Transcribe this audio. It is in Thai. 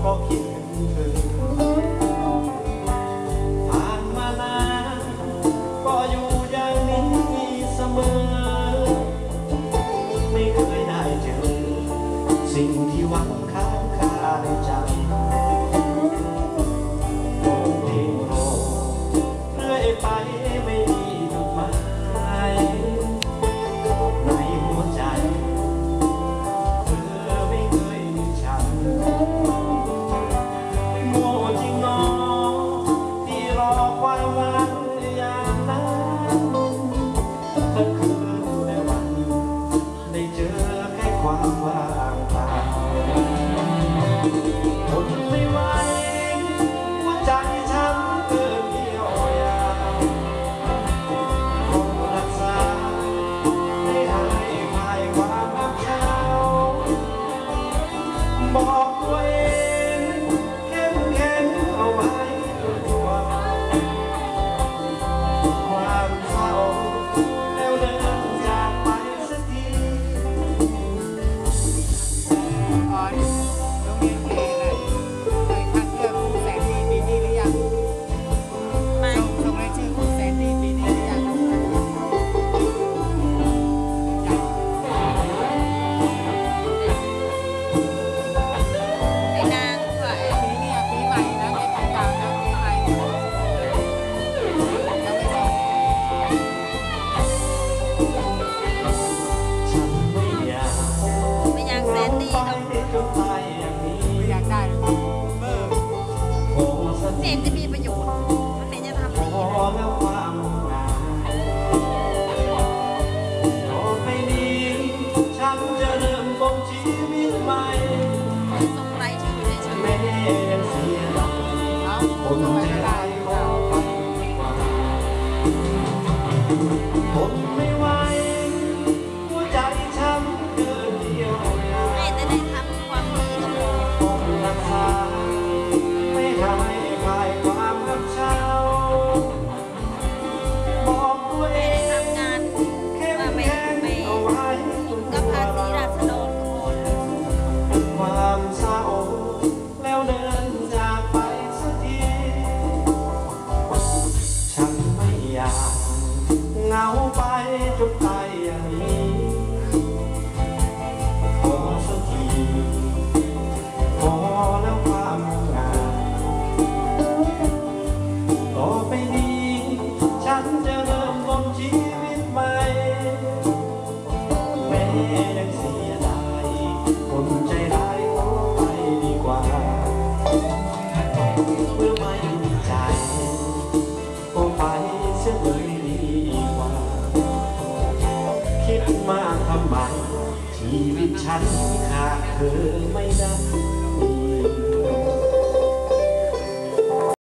qualquer. นดีครับอยากได้เบอร์เสียงจะมีประโยชน์มันเสีจะทำได้ดีทรงไร้ที่อยู่ในฉันคอ้ เลยดีกว่า คิดมากทำไมชีวิตฉันขาดเธอไม่ได้